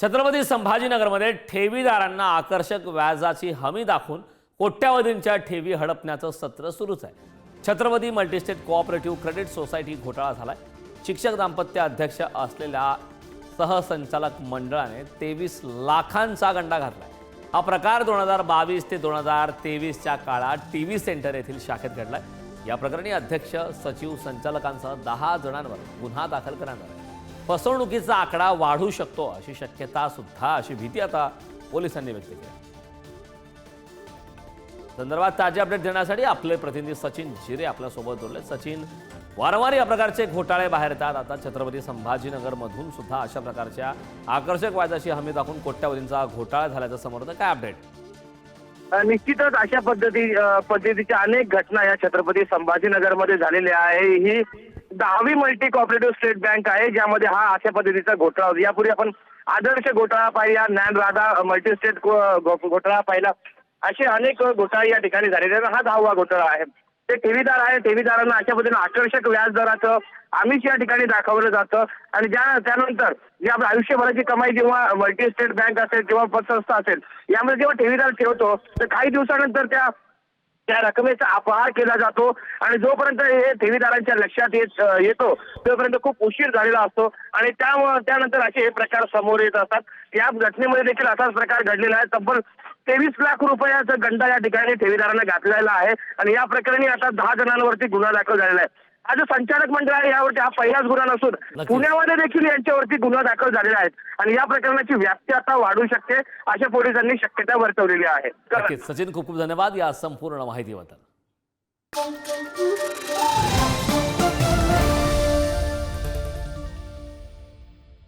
छत्रपती संभाजीनगरमध्ये ठेवीदारांना आकर्षक व्याजाची हमी दाखवून कोट्यावधींच्या ठेवी हडपण्याचं सत्र सुरूच आहे. Chhatrapati multistate cooperative credit society घोटाळा झालाय. शिक्षक दाम्पत्य अध्यक्ष असलेल्या सहसंचालक मंडळाने तेवीस लाखांचा गंडा घातलाय. हा प्रकार दोन हजार बावीस ते दोन हजार तेवीसच्या काळात टी व्ही सेंटर येथील शाखेत घडलाय. या प्रकरणी अध्यक्ष सचिव संचालकांसह दहा जणांवर गुन्हा दाखल करण्यात आला आहे फसवणुकीचा आकडा वाढू शकतो अशी शक्यता सुद्धा अशी भीती आता पोलिसांनी व्यक्त केली संदर्भात ताजे अपडेट देण्यासाठी आपले प्रतिनिधी सचिन जिरे आपल्यासोबत जोडले. सचिन वारंवार या प्रकारचे घोटाळे बाहेर येतात. आता छत्रपती संभाजीनगरमधून सुद्धा अशा प्रकारच्या आकर्षक व्याजाची हमी दाखवून कोट्यावधींचा घोटाळा झाल्याचं समोर काय अपडेट? निश्चितच अशा पद्धती पद्धतीच्या अनेक घटना या छत्रपती संभाजीनगरमध्ये झालेल्या आहे. ही दहावी मल्टी कॉपरेटिव्ह स्टेट बँक आहे ज्यामध्ये हा अशा पद्धतीचा घोटाळा होता. यापूर्वी आपण आदर्श घोटाळा पाहिला ज्ञान राधा मल्टी स्टेट घोटाळा पाहिला. असे अनेक घोटाळे या ठिकाणी झालेले आहेत हा दहावा घोटाळा आहे. ते ठेवीदार आहे ठेवीदारांना अशा पद्धतीने आकर्षक व्याजदराचं आमिष या ठिकाणी दाखवलं जातं. आणि ज्या त्यानंतर जी आपल्या आयुष्यभराची कमाई जेव्हा मल्टी स्टेट बँक असेल किंवा पतसंस्था असेल यामध्ये जेव्हा ठेवीदार ठेवतो तर काही दिवसानंतर त्या त्या रकमेचा अपहार केला जातो आणि जोपर्यंत हे ठेवीदारांच्या लक्षात येत येतो तोपर्यंत खूप उशीर झालेला असतो. आणि त्या त्यानंतर असे हे प्रकार समोर येत असतात. या घटनेमध्ये देखील असाच प्रकार घडलेला आहे. तब्बल तेवीस लाख रुपयाचा गंडा या ठिकाणी ठेवीदारांना घातलेला आहे. आणि या प्रकरणी आता दहा जणांवरती गुन्हा दाखल झालेला आहे. हा जो संचालक मंडळ आहे यावरती हा पहिलाच गुन्हा नसून. पुण्यामध्ये देखील यांच्यावरती गुन्हा दाखल झालेला आहे. आणि या प्रकरणाची व्याप्ती आता वाढू शकते अशा पोलिसांनी शक्यता वर्तवलेली आहे. सचिन खूप खूप धन्यवाद या संपूर्ण माहितीबद्दल.